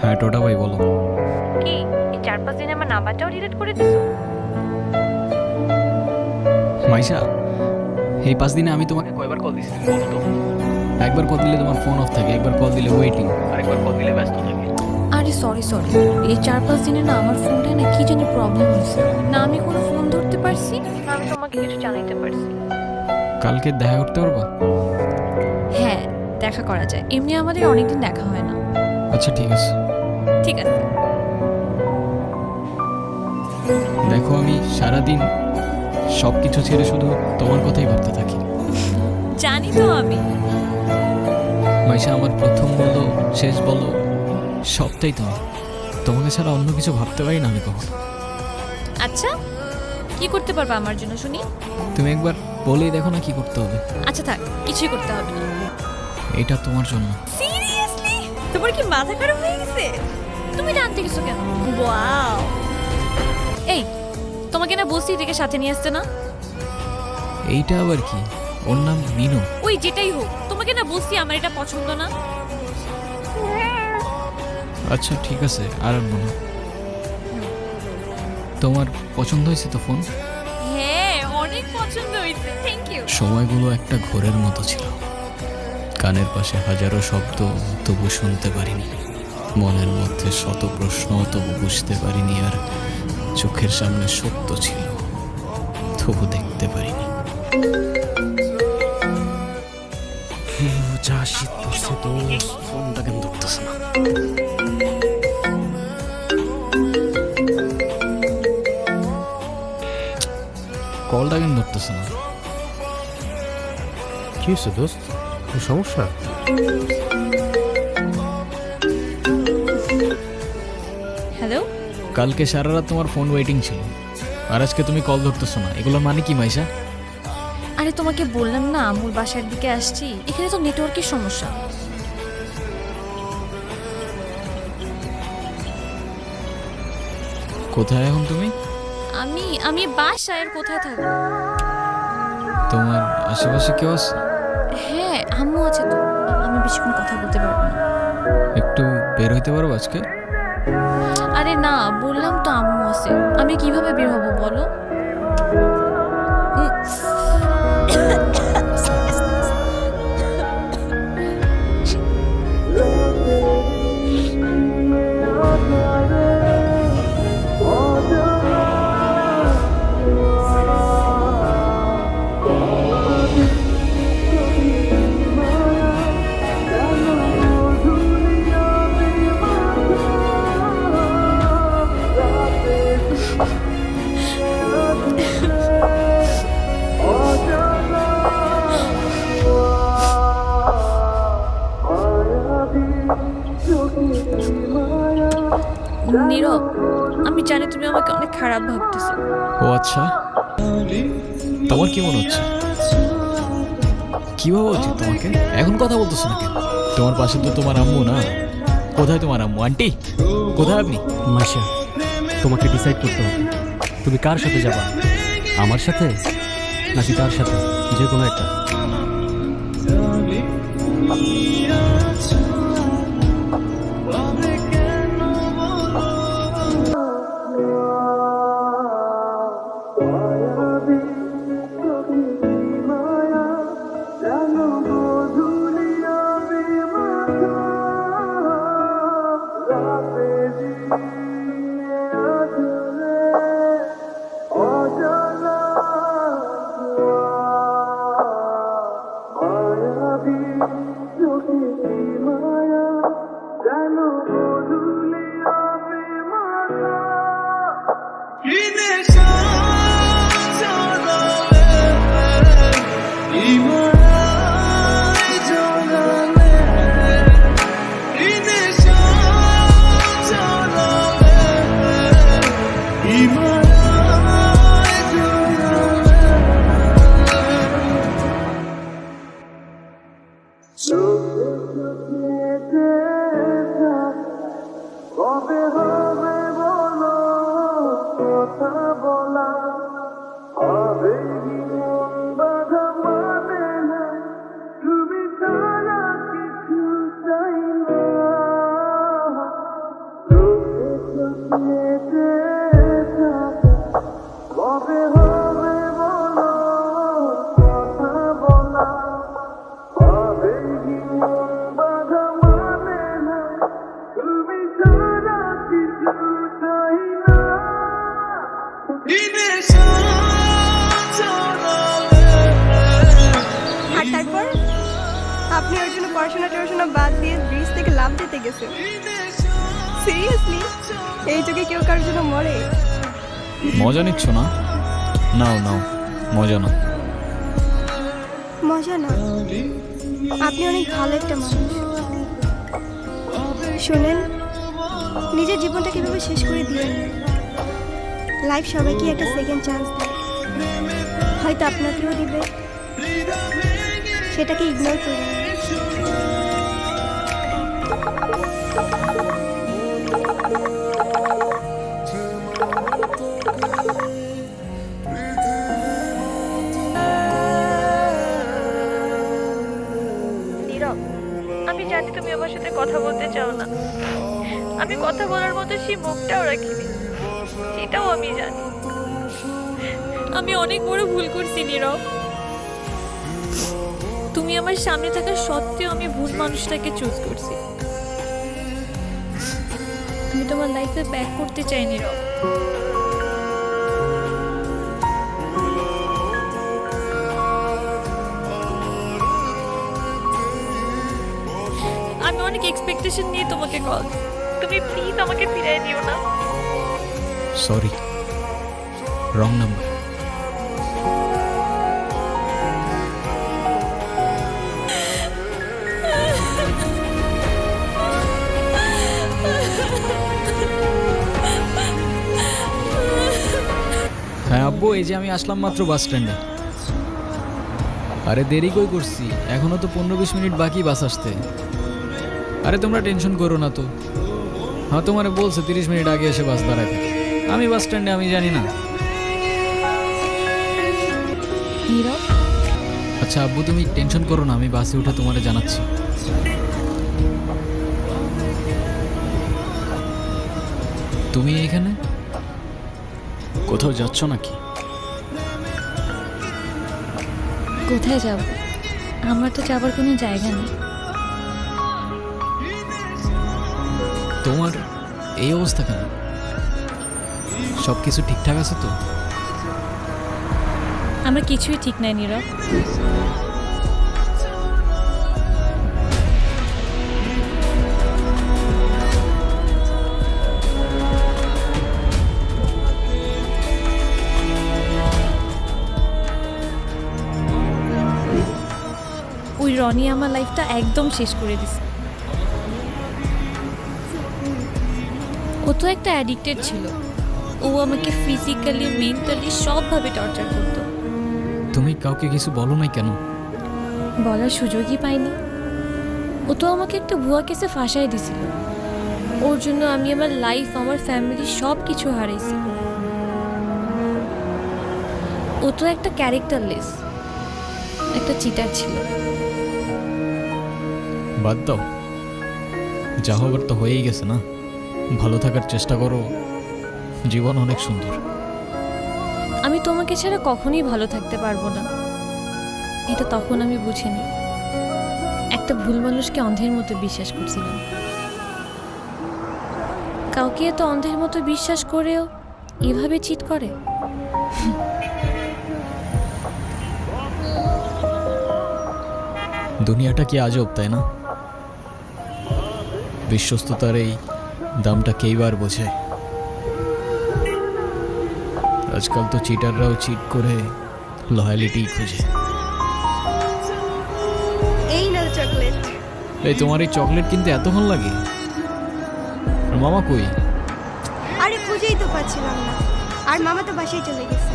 হ্যাঁ টোটা ভাই বলো। কি? এই চার পাঁচ দিন আমার নাম্বারটাও ডিলিট করে দিছো? মাইশা এই পাঁচ দিনে আমি তোমাকে কয়বার কল তুমি বলো তো। একবার কল দিলে তোমার ফোন অফ থাকে একবার কল দিলে ওয়েটিং আরেকবার কল দিলে ব্যস্ত থাকে। আরে সরি সরি এই চার পাঁচ দিনে না আমার ফোনটায় না কি জানি প্রবলেম হয়েছে। না আমি কোনো ফোন ধরতে পারছি না আমি তোমাকে কিছু জানাইতে পারছি। কালকে দেখা করতে পারবা? দেখা করা যায়। এমনি আমাদের অনেকদিন দেখা হয় না। আচ্ছা ঠিক আছে। ঠিক আছে। দেখো আমি সারাদিন সব কিছু ছেড়ে শুধু তোমার কথাই ভাবতে থাকি। জানি তো আমি। মাইশা আমার প্রথম বলো শেষ বলো সবটাই তোমার তোমাকে ছাড়া অন্য কিছু ভাবতে পারি না আমি কখন। আচ্ছা কি করতে পারবা আমার জন্য শুনি? তুমি একবার বলেই দেখো না কি করতে হবে। আচ্ছা থাক কিছুই করতে হবে না। এটা তোমার জন্য। সিরিয়াসলি তোমার কি মাথা খারাপ হয়ে গেছে? তুমি জানতে গেছো কেন? ওয়াও এই তোমাকে না বসি থেকে সাথে নিয়ে আসতে না? এইটা আবার কি? ওর নাম মিনু। ওই যেটাই হোক তোমাকে না বসি আমার এটা পছন্দ না। আচ্ছা ঠিক আছে আর আনব না তোমার পছন্দ হয়েছে তো ফোন? হ্যাঁ অনেক পছন্দ হয়েছে থ্যাংক ইউ সময়গুলো একটা ঘোরের মতো ছিল। কানের পাশে হাজারো শব্দ তবু শুনতে পারিনি। মনের মধ্যে শত প্রশ্ন তবু বুঝতে পারিনি আর চোখের সামনে সত্য ছিল তবু দেখতে পারিনি। যা শীত পড়ছে তো ফোনটা কেন ধরতেছে না? কলটা কেন ধরতেছে না? কি হয়েছে দোস্ত? সমস্যা? হ্যালো কালকে সারা রাত তোমার ফোন ওয়েটিং ছিল। আর আজকে তুমি কল ধরতেছো না। এগুলোর মানে কি মাইশা? আরে তোমাকে বললাম না আমুর বাসার দিকে আসছি। এখানে তো নেটওয়ার্কের সমস্যা। কোথায় এখন তুমি? আমি আমি বাসায় আর কোথায় থাকব? তোমার আশেপাশে কেউ আছে? আছে তো আমি বেশিক্ষণ কথা বলতে পারব না। একটু বের হইতে পারব আজকে? আরে না বললাম তো আম্মু আছে। আমি কীভাবে বের হব বলো? নীরব। আমি জানি তুমি আমাকে অনেক খারাপ ভাবতেছো। ও আচ্ছা? তোমার কি মনে হচ্ছে? কি ভাবা উচিত তোমাকে? এখন কথা বলতেছো না কেন? তোমার পাশে তো তোমার আম্মু না। কোথায় তোমার আম্মু? আন্টি কোথায় আপনি? মাসা তোমাকে ডিসাইড করতে হবে। তুমি কার সাথে যাবা? আমার সাথে? নাকি তার সাথে? যে কোনো একটা? কবে কথা বলা। হবে পড়াশোনা বাদ দিয়ে ব্রিজ থেকে লাভ দিতে গেছে। সিরিয়াসলি এই যুগে কেউ কারোর জন্য মরে? মজা নিচ্ছ না? নাও নাও মজা না মজা না? আপনি অনেক ভালো একটা মানুষ। শোনেন নিজের জীবনটা কীভাবে শেষ করে দিয়ে লাইফ সবাইকে একটা সেকেন্ড চান্স দেয়। হয়তো আপনাকেও দিবে। সেটাকে ইগনোর করবেন আমার সাথে কথা বলতে চাও না। আমি কথা বলার মতো সেই মুখটাও রাখিনি, সেটাও আমি জানি। আমি অনেক বড় ভুল করছি, নীরব। তুমি আমার সামনে থাকা সত্ত্বেও আমি ভুল মানুষটাকে চুজ করছি। আমি তোমার লাইফে ব্যাক করতে চাই, নীরব। অনেক এক্সপেকটেশন নিয়ে তোমাকে কল তুমি প্লিজ আমাকে ফিরিয়ে দিও না। সরি রং নাম্বার হ্যাঁ আব্বু এই যে আমি আসলাম মাত্র বাস স্ট্যান্ডে আরে দেরি কই করছি? এখনও তো পনেরো বিশ মিনিট বাকি বাস আসতে। আরে তোমরা টেনশন করো না তো। হ্যাঁ তোমারে বলছে তিরিশ মিনিট আগে এসে বাস থাকে। আমি বাস স্ট্যান্ডে আমি জানি না। আচ্ছা আব্বু তুমি টেনশন করো না আমি বাসে উঠে তোমারে জানাচ্ছি। তুমি এখানে? কোথাও যাচ্ছ নাকি? কোথায় যাব? আমার তো যাবার কোনো জায়গা নেই। তোমার এই অবস্থা কেন? সব কিছু ঠিকঠাক আছে তো? আমরা কিছুই ঠিক নাই, নীরব। ওই রনি আমার লাইফটা একদম শেষ করে দিছে। ও তো একটা অ্যাডিক্টেড ছিল। ও আমাকে ফিজিক্যালি মেন্টালি সবভাবে টর্চার করতো। তুমি কাউকে কিছু বলো নাই কেন? বলার সুযোগই পাইনি। ও তো আমাকে একটা ভুয়া কেসে ফাঁসাই দিছিল। ওর জন্য আমি আমার লাইফ আমার ফ্যামিলি সব কিছু হারাইছি। ও তো একটা ক্যারেক্টারলেস একটা চিটার ছিল। বাদ দাও। যা হবার তো হয়েই গেছে না? ভালো থাকার চেষ্টা করো। জীবন অনেক সুন্দর। আমি তোমাকে ছাড়া কখনোই ভালো থাকতে পারব না। এটা তখন আমি বুঝিনি। একটা ভুল মানুষকে অন্ধের মতো বিশ্বাস করছিলাম। কাউকে এত অন্ধের মতো বিশ্বাস করেও এভাবে চিট করে? দুনিয়াটা কি আজব তাই না? বিশ্বস্ততার এই দামটা কেইবার বোঝে। আজকাল তো চিটাররাও চিট করে লয়ালিটি খুঁজে। এই না চকলেট এই তোমার এই চকলেট কিনতে এতক্ষণ লাগে? আর মামা কই? আরে খুঁজেই তো পাচ্ছিলাম না। আর মামা তো বাসায় চলে গেছে।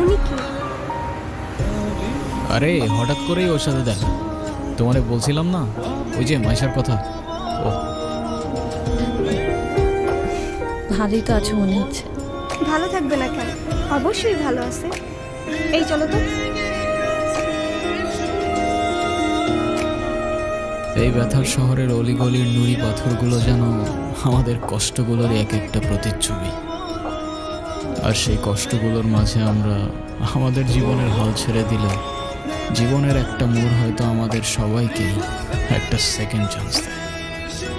উনি কি? আরে হঠাৎ করেই ওর সাথে দেখা। তোমারে বলছিলাম না? ওই যে মাইশার কথা। ও। ভালোই তো আছো মনে হচ্ছে। ভালো থাকবে না কেন? অবশ্যই ভালো আছে। এই চলো তো। এই ব্যথার শহরের অলিগলির নুড়ি পাথরগুলো যেন আমাদের কষ্টগুলোর এক একটা প্রতিচ্ছবি। আর সেই কষ্টগুলোর মাঝে আমরা আমাদের জীবনের হাল ছেড়ে দিলে জীবনের একটা মোড় হয়তো আমাদের সবাইকেই একটা সেকেন্ড চান্স দেয়।